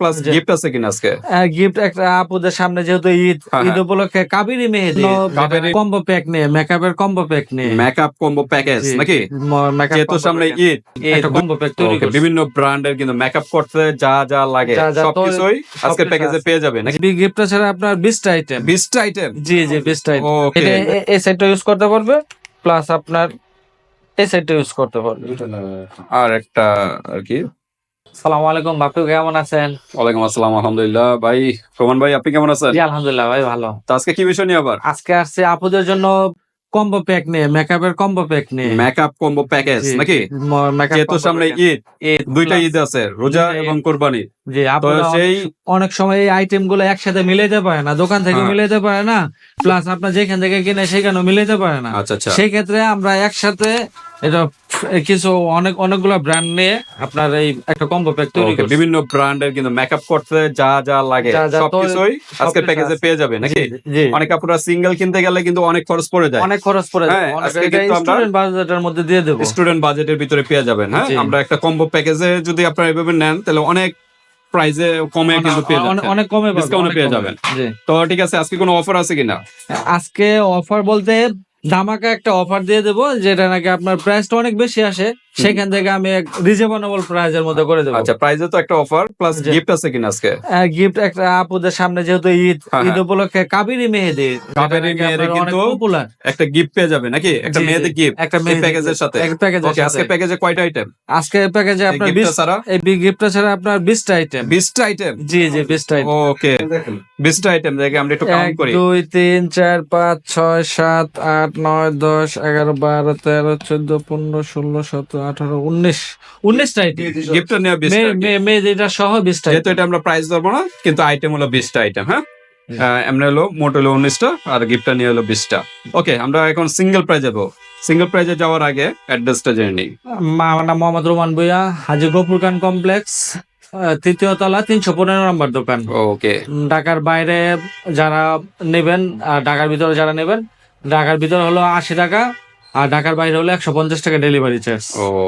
Plus. Gift আছে কিনা আজকে? গিফট একটা আপুদের সামনে যেহেতু ঈদ হ্যাঁ, ঈদ উপলক্ষে কাবেরি মেহেদি। কম্বো প্যাক নিয়ে মেকআপের কম্বো প্যাক নিয়ে মেকআপ কম্বো প্যাকেজ নাকি? যেহেতু সামনে ঈদ কম্বো প্যাক তৈরি বিভিন্ন ব্র্যান্ডের কিন্তু মেকআপ করতে যা যা লাগে সবকিছুই আজকে প্যাকেজে পেয়ে যাবে নাকি? বি গিফট ছাড়া আপনার বিশটা আইটেম বিশটা আইটেম জি জি বিশটা আইটেম ওকে এটা এই সাইডটা ইউজ করতে পারবে প্লাস আপনার এই সাইডটা ইউজ করতে পারবে। আর একটা আর কি? সালাম আলাইকুম বাপু কেমন আছেন? ওয়ালাইকুম আসসালাম আলহামদুলিল্লাহ। ভাই প্রমাণ ভাই আপনি কেমন আছেন? জি আলহামদুলিল্লাহ ভাই ভালো। তো আজকে কি বিষয় নিয়ে আবার? আজকে আসছে আপুদের জন্য কম্বো প্যাক নিয়ে মেকআপের কম্বো প্যাক নিয়ে। মেকআপ কম্বো প্যাকেজ নাকি? যেহেতু সামনে ঈদ দুইটা ঈদ আছে রোজা এবং কোরবানি আপনারা সেই অনেক সময় এই আইটেমগুলো একসাথে মিলাইতে পারে না দোকান থেকে হ্যাঁ। মিলাইতে পারে না প্লাস আপনার যেখান থেকে কিনে সেখানেও মিলাইতে পারে না। আচ্ছা আচ্ছা। সেই ক্ষেত্রে আমরা একসাথে এটা কিছু অনেক অনেকগুলো ব্র্যান্ড নিয়ে আপনার এই একটা কম্বো প্যাক তৈরি করছি। বিভিন্ন ব্র্যান্ডের কিন্তু মেকআপ করতে যা যা লাগে যা যা সবকিছুই আজকে প্যাকেজে পেয়ে যাবে নাকি? অনেক আপুরা সিঙ্গেল কিনতে গেলে কিন্তু অনেক খরচ পড়ে যায়। অনেক খরচ পড়ে যায়। আজকে কিন্তু আমরা- স্টুডেন্ট বাজেটের মধ্যে দিয়ে দেবো। স্টুডেন্ট বাজেটের ভিতরে পেয়ে যাবেন হ্যাঁ? আমরা একটা কম্বো প্যাকেজে যদি আপনারা এভাবে নেন তাহলে অনেক প্রাইজে কমে কিন্তু পেয়ে অনেক- যাবেন অনেক কমে ডিসকাউন্টে পেয়ে যাবেন। তো ঠিক আছে আজকে কোনো অফার আছে কিনা? আজকে অফার বলতে ধামাকা একটা অফার দিয়ে দেবো যেটা নাকি আপনার প্রাইসটা অনেক বেশি আসে। সেখান থেকে আমি রিজনেবল প্রাইসের মধ্যে করে দেবো। আচ্ছা প্রাইজে তো একটা অফার প্লাস গিফট আছে কিনা আজকে? গিফট একটা আপুদের সামনে যেহেতু ঈদ হ্যাঁ, ঈদ হ্যাঁ। উপলক্ষে কাবেরি মেহেদি। কাবেরী মেহেদি কিন্তু একটা গিফট পেয়ে যাবে নাকি? একটা জি। গিফট একটা মেহেদি প্যাকেজের সাথে? এক প্যাকেজের ওকে আজকে প্যাকেজে কয়টা আইটেম আজকে প্যাকেজে আপনার গিফটটা বিশ ছাড়া? এই গিফটটা ছাড়া আপনার বিশটা আইটেম 20টা আইটেম জি জি বিশটা আইটেম ওকে 20টা আইটেম দেখে আমরা একটু কাউন্ট করি। দুই তিন চার পাঁচ ছয় সাত আট নয় দশ এগারো বারো তেরো চোদ্দ পনেরো ষোলো সতেরো আঠারো উনিশ উনিশটা গিফটটা নেওয়া 20টা মেয়ে যেটা সহ বিশটা যেহেতু এটা আমরা প্রাইস ধরবো না কিন্তু আইটেম হলো বিশটা আইটেম হ্যাঁ? এমনি হলো মোট হলো উনিশটা আর গিফটটা নিয়ে হলো বিশটা ওকে আমরা এখন সিঙ্গেল প্রাইজ যাব। সিঙ্গেল প্রাইজে যাওয়ার আগে অ্যাড্রেসটা জেনে নিই। আমার নাম মোহাম্মদ রোমান ভুইয়া হাজি গফুর খান কমপ্লেক্স তৃতীয় তলা তিনশো পনেরো নম্বর দোকান। ওকে ঢাকার বাইরে যারা নেবেন আর ঢাকার ভিতরে যারা নেবেন ঢাকার ভিতরে হলো আশি টাকা আর ঢাকার বাইরে হলো একশো পঞ্চাশ টাকা ডেলিভারি চার্জ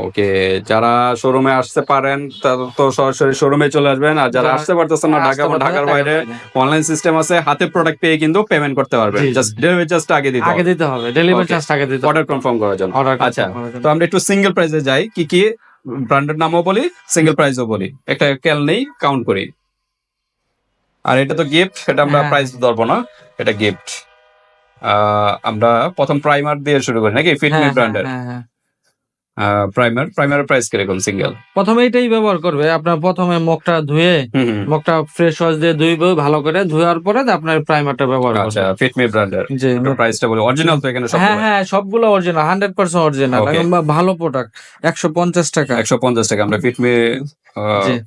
ওকে যারা শোরুমে আসতে পারেন তারা তো সরাসরি শোরুমে চলে আসবেন। আর যারা আসতে পারতেছেন না ঢাকা ঢাকার বাইরে অনলাইন সিস্টেম আছে হাতে প্রোডাক্ট পেয়ে কিন্তু পেমেন্ট করতে পারবেন। জাস্ট ডেলিভারি জাস্ট আগে দিতে আগে দিতে হবে ডেলিভারি. চার্জ আগে দিতে অর্ডার কনফার্ম করার জন্য। আচ্ছা তো আমরা একটু সিঙ্গেল প্রাইসে যাই। কি কি ব্র্যান্ডের নামও বলি সিঙ্গেল প্রাইসও বলি। একটা ক্যাল নেই কাউন্ট করি। আর এটা তো গিফট এটা আমরা হ্যাঁ। প্রাইস ধরবো না এটা গিফট আমরা প্রথম প্রাইমার দিয়ে শুরু করি নাকি? ফিটমি ব্র্যান্ডের প্রাইমার প্রাইমারের প্রাইস কীরকম সিঙ্গেল প্রথমে এটাই ব্যবহার করবে আপনার প্রথমে মুখটা ধুয়ে মুখটা ফ্রেশ ওয়াশ দিয়ে ধুইবে ভালো করে ধোয়ার পরে আপনার প্রাইমারটা ব্যবহার আচ্ছা ফিটমি ব্র্যান্ডের জি। প্রাইসটা বলি অরিজিনাল তো এখানে সব হ্যাঁ হ্যাঁ সবগুলো original hundred percent original Okay. ভালো প্রোডাক্ট একশো পঞ্চাশ টাকা। একশো পঞ্চাশ টাকা আমরা ফিটমি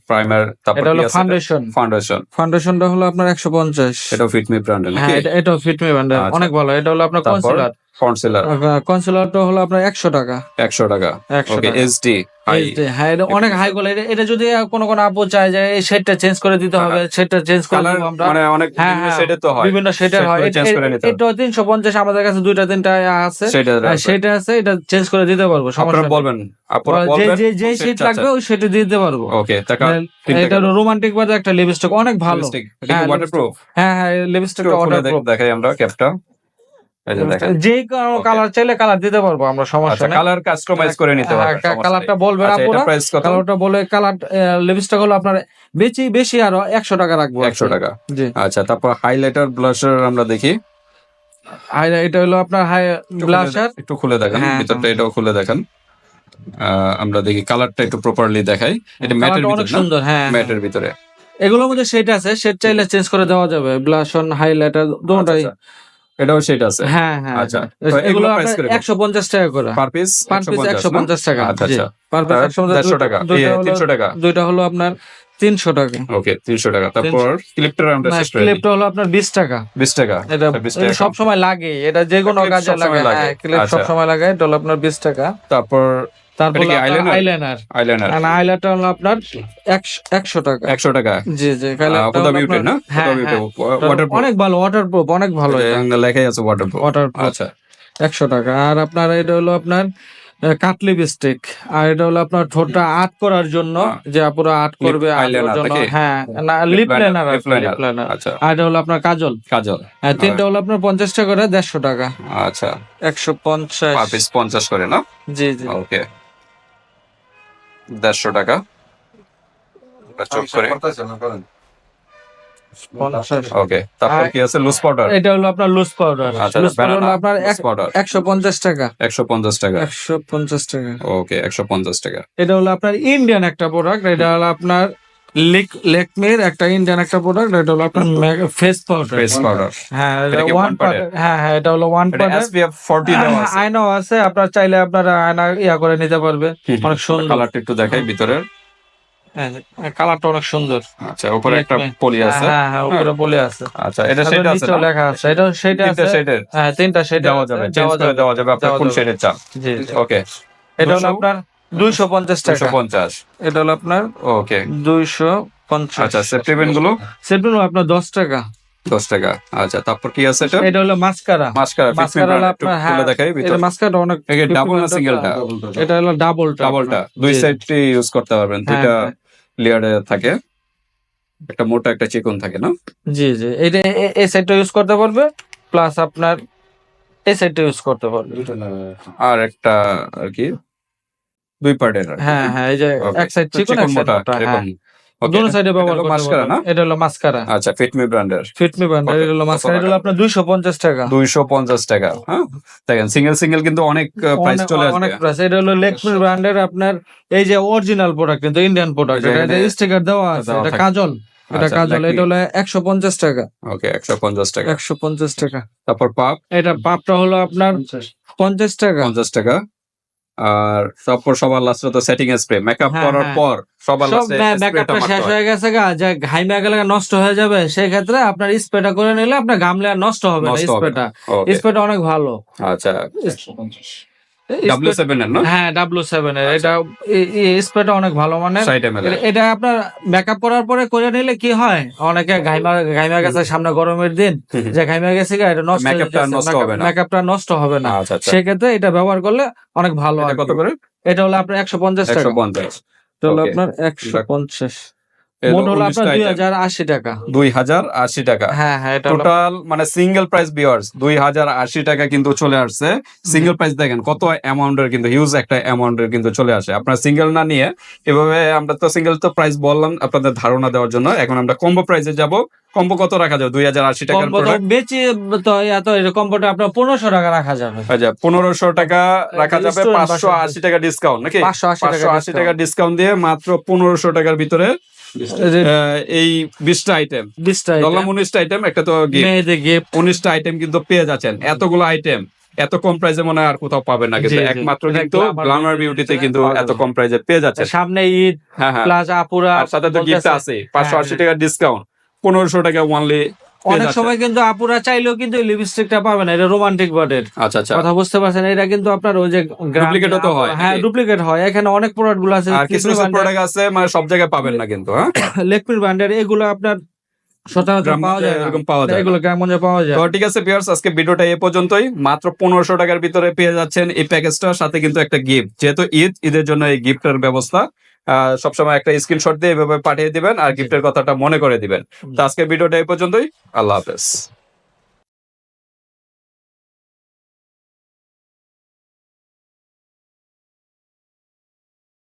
প্রাইমার তারপর এটা হলো ফাউন্ডেশন ফাউন্ডেশন ফাউন্ডেশনটা হলো আপনার একশো পঞ্চাশ। এটাও ফিটমি ব্র্যান্ডের হ্যাঁ এটা এটাও ফিটমি ব্যান্ডের আচ্ছা। অনেক ভালো এটা হলো আপনার কনসিলার কনসিলার কনসিলারটা হলো আপনার একশো টাকা। একশো টাকা। ওকে টাকা। হ্যাঁ এটা অনেক হাই কোয়ালিটি এটা যদি কোনো কোনো আপু চায় যে এই শেডটা চেঞ্জ করে দিতে হবে শেডটা চেঞ্জ করে কালার দেবো আমরা। মানে অনেক হ্যাঁ, হ্যাঁ, শেডে তো হয়। বিভিন্ন শেডের হয়। এটা তিনশো পঞ্চাশ আমাদের কাছে দুইটা তিনটা আছে। সেটা আছে এটা চেঞ্জ করে দিতে পারব সমস্যা বলবেন। যে যে শেড লাগবে ওই শেডে দিয়ে দিতে পারব। ওকে এটা রোমান্টিক বাজার একটা লিপস্টিক অনেক ভালো। হ্যাঁ, হ্যাঁ হ্যাঁ দেখাই আমরা ক্যাপটা যে. কালার চাইলে কালার দিতে পারব আমরা সমস্যা আচ্ছা নেই। কালার কাস্টমাইজ করে নিতে হ্যাঁ, পারবেন সমস্যা কালারটা বলবেন আচ্ছা কত? কালারটা বলে কালার লিপস্টিক হলো আপনার বেশি বেশি আরও একশো টাকা রাখব 100 টাকা। জি। আচ্ছা তারপর হাইলাইটার ব্লাশার আমরা দেখি। আর এটা হলো আপনার হাই ব্লাশার একটু খুলে দেখেন হ্যাঁ, ভিতরটা এটাও খুলে দেখেন। আমরা দেখি কালারটা একটু প্রপারলি দেখাই। এটা ম্যাটের ভিতরে সুন্দর হ্যাঁ ম্যাটের ভিতরে। এগুলোর মধ্যে সেট আছে সেট চাইলে চেঞ্জ করে দেওয়া যাবে। ব্লাশন হাইলাইটার আচ্ছা, আচ্ছা। এটাও সেটা আছে। হ্যাঁ হ্যাঁ আচ্ছা হ্যাঁ। এগুলো একশো পঞ্চাশ টাকা করে। পার পিস পার পিস একশো পঞ্চাশ টাকা। আচ্ছা আচ্ছা। পার পিস একশো পঞ্চাশ টাকা। হলো- তিনশো টাকা। দুইটা হলো আপনার তিনশো টাকা। ওকে তিনশো টাকা। তারপর ক্লিপটা আমরা ক্লিপটা হলো আপনার বিশ টাকা। বিশ টাকা। এটা টাকা। সব সময় লাগে এটা যে কোনো কাজে সবসময় লাগে। হ্যাঁ ক্লিপ আচ্ছা। সব সময় লাগে এটা হলো আপনার বিশ টাকা। তারপর তারপর আইলাইনার আইলাইনার আইলাইনারটা হলো আপনার একশো একশো টাকা। একশো টাকা? জি জি পুদা বিউটি না? হ্যাঁ, বিউটি হ্যাঁ। ওয়াটার অনেক ভালো ওয়াটার প্রুফ অনেক ভালো লেখাই আছে ওয়াটার ওয়াটার আচ্ছা। টাকা। আর আপনার এটা হলো আপনার কাট লিপস্টিক আর এটা হলো আপনার ঠোঁটটা আট করার জন্য হ্যাঁ। যে পুরো আট করবে? হ্যাঁ না লিপ লাইনার আচ্ছা। আর এটা হলো আপনার কাজল। কাজল। হ্যাঁ তিনটা হলো আপনার পঞ্চাশ টাকা করে দেড়শো টাকা। আচ্ছা। একশো পঞ্চাশ। পঞ্চাশ করে না? জি জি। ওকে দেড়শো টাকা। চোখ করে। ওকে তারপর কি আছে? Loose powder. এটা হলো আপনার লুজ পাউডার। আচ্ছা লুজ পাউডার আপনার লুজ পাউডার। একশো পঞ্চাশ টাকা। একশো পঞ্চাশ টাকা। একশো পঞ্চাশ টাকা। ওকে একশো পঞ্চাশ টাকা। এটা হলো আপনার ইন্ডিয়ান একটা প্রোডাক্ট এটা হলো আপনার লেকমির একটা ইন্ডিয়ান একটা প্রোডাক্ট এটা হলো আপনার ফেস পাউডার ফেস পাউডার হ্যাঁ এটা ওয়ান হ্যাঁ হ্যাঁ এটা হলো ওয়ান পাউডার এসপিএফ 40 দেওয়া আছে। আয়নাও আছে আপনার চাইলে আপনার আয়না ইয়া করে নিতে পারবে। অনেক সুন্দর। কালারটা একটু দেখাই ভিতরের। হ্যাঁ কালারটা অনেক সুন্দর। আচ্ছা উপরে একটা। পলি আছে। হ্যাঁ হ্যাঁ উপরে বলে আছে। আচ্ছা এটা সেটা আছে লেখা আছে। এটা সেটা তিনটা আছে। শেডের হ্যাঁ তিনটা সেটা দেওয়া যাবে দেওয়া যাবে। আপনার দেওয়া কোন যাবে। চান? জি। ওকে এটা হলো আপনার দুইশো পঞ্চাশ টাকা। 250 এটা হলো আপনার ওকে দুইশো পঞ্চাশ। আচ্ছা সেপ্টেমেন্টগুলো? সেপ্টেম্বর আপনার দশ টাকা। 10 টাকা। আচ্ছা তারপর কি আছে এটা? এটা হলো মাস্কারা। মাস্কারা মাস্কারা আপনার হ্যাঁ দেখাই এটা মাস্কারাটা অনেক ডাবল না সিঙ্গেলটা এটা হলো ডাবলটা ডাবলটা দুই। সাইডটি ইউজ করতে পারবেন। হ্যাঁ, দুইটা হ্যাঁ। লেয়ারে থাকে। একটা মোটা একটা চিকন থাকে না? জি জি। এটা এই সাইডটা ইউজ করতে পারবে প্লাস আপনার এই সাইডটা ইউজ করতে পারবে। আর একটা আর কি? দুই পার্টের হ্যাঁ হ্যাঁ এই যে. এক সাইড চিকন এক সাইড মোটা মোটা হ্যাঁ। সাইডে ব্যবহার করতে মাস্কারা না? এটা হলো মাস্কারা। আচ্ছা ফিটমি ব্র্যান্ডের ফিটমি ব্র্যান্ড কত- এটা হলো মাস্কারা এটা হলো আপনার 250 টাকা। দুইশো পঞ্চাশ টাকা হ্যাঁ? দেখেন সিঙ্গেল সিঙ্গেল কিন্তু অনেক প্রাইস চলে অনেক প্রাইস এটা হলো লেকমি ব্র্যান্ডের আপনার এই যে অরিজিনাল প্রোডাক্ট কিন্তু ইন্ডিয়ান প্রোডাক্ট এটা স্টিকার দেওয়া আছে এটা কাজল। এটা আচ্ছা, কাজল এটা হলো 150 টাকা। ওকে একশো পঞ্চাশ টাকা। 150 টাকা। তারপর পাপ? এটা পাপটা হলো আপনার 50 টাকা। পঞ্চাশ টাকা। আর তারপর সবার লাস্টে তো সেটিং স্প্রে মেকআপ হ্যাঁ, করার হ্যাঁ। পর সবার সব লাস্টে মেকআপটা শেষ হয়ে। গেছে গা যে ঘাইমে গেলে নষ্ট হয়ে যাবে সেই ক্ষেত্রে আপনার স্প্রেটা করে নিলে আপনার ঘামলে আর নষ্ট হবে না স্প্রেটা স্প্রেটা অনেক ভালো। আচ্ছা। ডাব্লিউ হ্যাঁ ডাব্লু সেভেন এর। এটা স্প্রেটা অনেক ভালো মানে। এটা আপনার মেকআপ করার পরে করে নিলে কি হয়? অনেকে ঘাইমা ঘাইমা গেছে সামনে গরমের দিন। যে ঘাইমা গেছে এটা নষ্ট নষ্ট হবে না। মেকআপটা নষ্ট হবে না। আচ্ছা আচ্ছা। সেক্ষেত্রে এটা ব্যবহার করলে অনেক ভালো কত করে? এটা হলো আপনার একশো পঞ্চাশ টাকা। আপনার একশো পঞ্চাশ। মোট হলো 19 আপনার দুই হাজার আশি টাকা। দুই হাজার আশি টাকা। হ্যাঁ হ্যাঁ টোটাল মানে সিঙ্গেল প্রাইস বিয়ার্স দুই হাজার আশি টাকা কিন্তু চলে আসছে। সিঙ্গেল প্রাইস দেখেন কত অ্যামাউন্টের কিন্তু হিউজ একটা অ্যামাউন্টের কিন্তু চলে আসে। আপনার সিঙ্গেল না নিয়ে এভাবে আমরা তো সিঙ্গেল তো প্রাইস বললাম আপনাদের ধারণা দেওয়ার জন্য। এখন আমরা কম্বো প্রাইসে যাব। কম্বো কত রাখা যাবে? দুই হাজার আশি টাকার কম্বো তো প্রোডাক্ট এত কম্বোটা আপনার পনেরোশো টাকা রাখা যাবে। আচ্ছা পনেরোশো টাকা রাখা যাবে পাঁচশো আশি টাকা ডিসকাউন্ট নাকি? পাঁচশো আশি টাকা ডিসকাউন্ট দিয়ে মাত্র পনেরোশো টাকার ভিতরে এই বিশটা আইটেম বিশটা ধরলাম উনিশটা আইটেম একটা তো। গিফট উনিশটা আইটেম কিন্তু পেয়ে যাচ্ছেন। এতগুলো আইটেম এত কম প্রাইসে মনে হয় আর কোথাও পাবেন না কিন্তু। একমাত্র কিন্তু গ্লামার বিউটিতে কিন্তু এত কম প্রাইজে পেয়ে যাচ্ছে সামনে ঈদ হ্যাঁ হ্যাঁ। প্লাস আপুরা আর সাথে তো গিফট আছে পাঁচশো আশি হ্যাঁ, টাকা ডিসকাউন্ট পনেরোশো টাকা ওয়ানলি অনেক সময় কিন্তু আপুরা চাইলেও কিন্তু লিপস্টিকটা পাবে না এটা রোমান্টিক বার্ডের আচ্ছা আচ্ছা। কথা বুঝতে পারছেন এটা কিন্তু আপনার ওই যে ও তো হয়। হ্যাঁ ডুপ্লিকেট হয়। এখানে অনেক প্রোডাক্টগুলো আছে আর কিছু কিছু প্রোডাক্ট আছে মানে সব জায়গায় পাবেন না কিন্তু হ্যাঁ? লেকমির ব্র্যান্ডের এগুলো আপনার সচরাচর পাওয়া যায় এরকম পাওয়া যায় না। এগুলো গ্রামগঞ্জে পাওয়া যায়। তো ঠিক আছে পিয়ার্স আজকে ভিডিওটা এ পর্যন্তই। মাত্র পনেরোশো টাকার ভিতরে পেয়ে যাচ্ছেন এই সাথে কিন্তু একটা গিফট যেহেতু ঈদ ঈদের জন্য এই গিফটের ব্যবস্থা। সবসময় একটা স্ক্রিনশট দিয়ে এভাবে পাঠিয়ে দিবেন আর গিফটের কথাটা মনে করে দিবেন। তো আজকের ভিডিওটা এই পর্যন্তই। আল্লাহ হাফেজ।